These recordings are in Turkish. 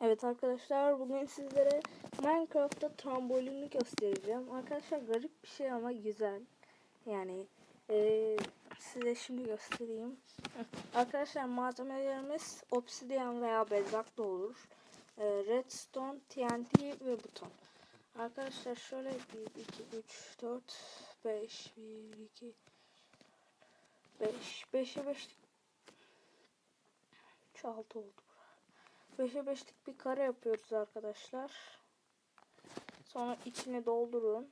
Evet arkadaşlar bugün sizlere Minecraft'ta trambolini göstereceğim. Arkadaşlar garip bir şey ama güzel. Yani eee, size şimdi göstereyim. Arkadaşlar malzemelerimiz obsidian veya bedrock da olur. Eee, redstone, TNT ve buton. Arkadaşlar şöyle 1, 2, 3, 4, 5, 1, 2, 5, 5'e 5 3, 6 oldu. 5'e 5'lik bir kare yapıyoruz arkadaşlar. Sonra içini doldurun.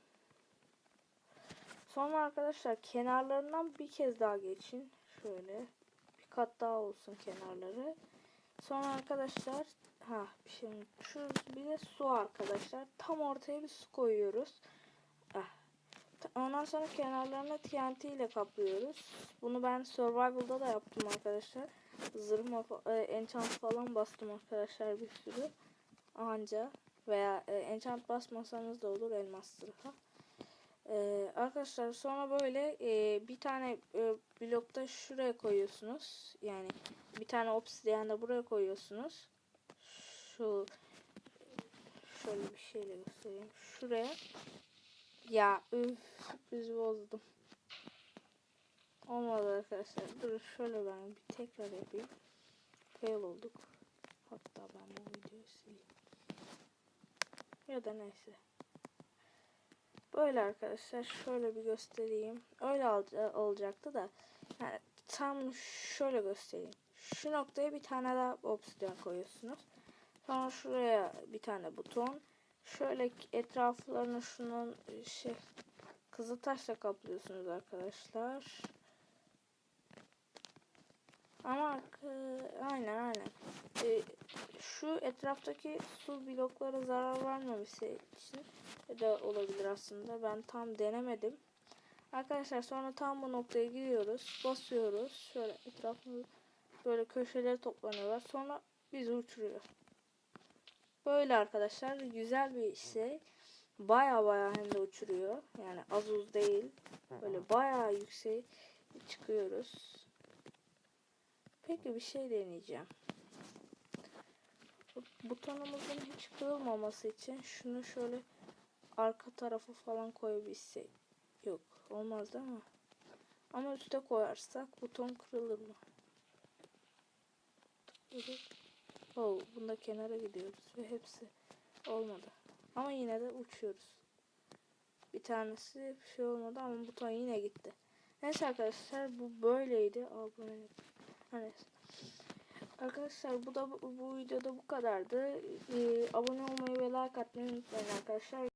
Sonra arkadaşlar kenarlarından bir kez daha geçin. Şöyle bir kat daha olsun kenarları. Sonra arkadaşlar ha bir şey unutmuşuz. Bir de su arkadaşlar. Tam ortaya bir su koyuyoruz. Ah. Ondan sonra kenarlarını TNT ile kaplıyoruz. Bunu ben survival'da da yaptım arkadaşlar. Zırhıma e, enchant falan bastım arkadaşlar bir sürü. Anca veya e, enchant basmasanız da olur elmas zırha. E, arkadaşlar sonra böyle e, bir tane e, blokta şuraya koyuyorsunuz. Yani bir tane obsidian da buraya koyuyorsunuz. Şu şöyle bir şeyle göstereyim. Şuraya ya üf sürpriz bozdum. Olmadı arkadaşlar. Dur şöyle ben bir tekrar yapayım. Fail olduk. Hatta ben bu videoyu sileyim. Ya da neyse. Böyle arkadaşlar şöyle bir göstereyim. Öyle ol- olacaktı da. Yani tam şöyle göstereyim. Şu noktaya bir tane daha obsidian koyuyorsunuz. Sonra şuraya bir tane buton. Şöyle etraflarını şunun şey kızıl taşla kaplıyorsunuz arkadaşlar. E, aynen aynen. E, şu etraftaki su bloklara zarar vermemesi için de olabilir aslında. Ben tam denemedim. Arkadaşlar sonra tam bu noktaya gidiyoruz. Basıyoruz. Şöyle etrafını böyle köşeleri toplanıyorlar. Sonra bizi uçuruyor. Böyle arkadaşlar güzel bir şey. Baya baya hem de uçuruyor. Yani az uz değil. Böyle baya yüksek çıkıyoruz. Peki bir şey deneyeceğim. Butonumuzun hiç kırılmaması için şunu şöyle arka tarafı falan koyabilsek. Yok olmaz değil mi? Ama üste koyarsak buton kırılır mı? Oh, bunda kenara gidiyoruz ve hepsi olmadı. Ama yine de uçuyoruz. Bir tanesi bir şey olmadı ama buton yine gitti. Neyse arkadaşlar bu böyleydi. Abone Hani Arkadaşlar bu da bu videoda bu kadardı. Ee, abone olmayı ve like atmayı unutmayın arkadaşlar.